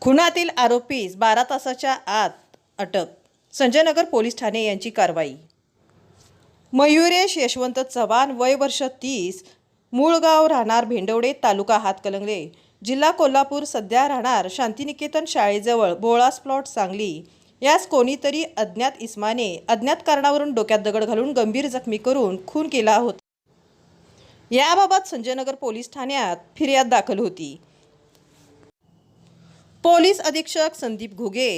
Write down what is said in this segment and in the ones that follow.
खुनातील आरोपीस बारा तासाच्या आत अटक. संजयनगर पोलीस ठाणे यांची कारवाई. मयुरेश यशवंत चव्हाण वय वर्ष तीस मूळगाव राहणार भेंडवडे तालुका हातकलंगले. जिल्हा कोल्हापूर सध्या राहणार शांतिनिकेतन शाळेजवळ बोळास प्लॉट सांगली. यास कोणीतरी अज्ञात इस्माने अज्ञात कारणावरून डोक्यात दगड घालून गंभीर जखमी करून खून केला होता. याबाबत संजयनगर पोलीस ठाण्यात फिर्याद दाखल होती. पोलीस अधीक्षक संदीप घुगे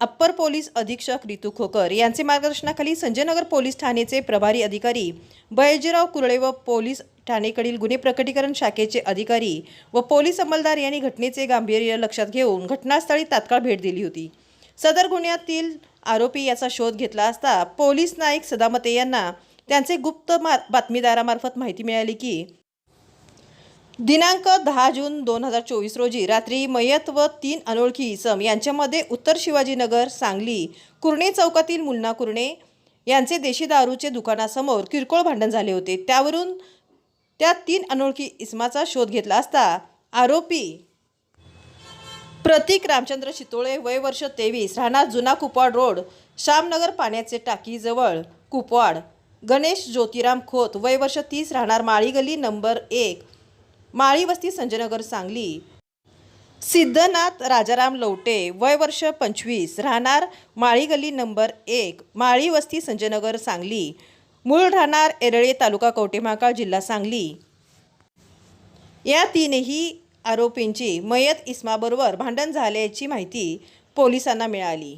अप्पर पोलीस अधीक्षक रितू खोकर यांचे मार्गदर्शनाखाली संजयनगर पोलीस ठाणेचे प्रभारी अधिकारी बयजीराव कुरळे व पोलीस ठाणेकडील गुन्हे प्रकटीकरण शाखेचे अधिकारी व पोलीस अंमलदार यांनी घटनेचे गांभीर्य लक्षात घेऊन घटनास्थळी तात्काळ भेट दिली होती. सदर गुन्ह्यातील आरोपी याचा शोध घेतला असता पोलीस नाईक सदामते यांना त्यांचे गुप्त मा बातमीदारामार्फत माहिती मिळाली की दिनांक दहा जून दोन हजार चोवीस रोजी रात्री मयत व तीन अनोळखी इसम यांच्यामध्ये उत्तर शिवाजीनगर सांगली कुर्णे चौकातील मुन्ना कुर्णे यांचे देशी दारूचे दुकानासमोर किरकोळ भांडण झाले होते. त्यावरून त्या तीन अनोळखी इसमाचा शोध घेतला असता आरोपी प्रतीक रामचंद्र शितोळे वय वर्ष तेवीस राहणार जुना कुपवाड रोड श्यामनगर पाण्याचे टाकीजवळ कुपवाड गणेश ज्योतिराम खोत वय वर्ष तीस राहणार माळी गली नंबर एक माळी वस्ती संजयनगर सांगली. सिद्धनाथ राजाराम लवटे वय वर्ष पंचवीस राहणार माळी गल्ली नंबर एक माळी वस्ती संजयनगर सांगली. मूळ राहणार एरळे तालुका कवटेमहाकाळ जिल्हा सांगली. या तीनही आरोपींची मयत इस्माबरोबर भांडण झाल्याची माहिती पोलिसांना मिळाली.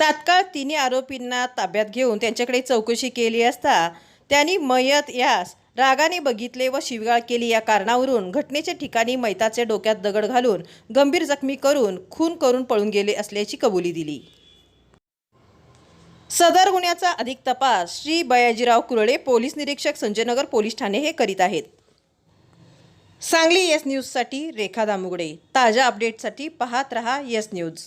तात्काळ तिन्ही आरोपींना ताब्यात घेऊन त्यांच्याकडे चौकशी केली असता त्यांनी मयत यास रागाने बघितले व शिवगाळ केली या कारणावरून घटनेच्या ठिकाणी मैताचे डोक्यात दगड घालून गंभीर जखमी करून खून करून पळून गेले असल्याची कबुली दिली. सदर गुन्ह्याचा अधिक तपास श्री बयाजीराव कुरळे पोलीस निरीक्षक संजयनगर पोलीस ठाणे हे करीत आहेत. सांगली येस न्यूजसाठी रेखा दामुगडे. ताज्या अपडेटसाठी पाहत रहा येस न्यूज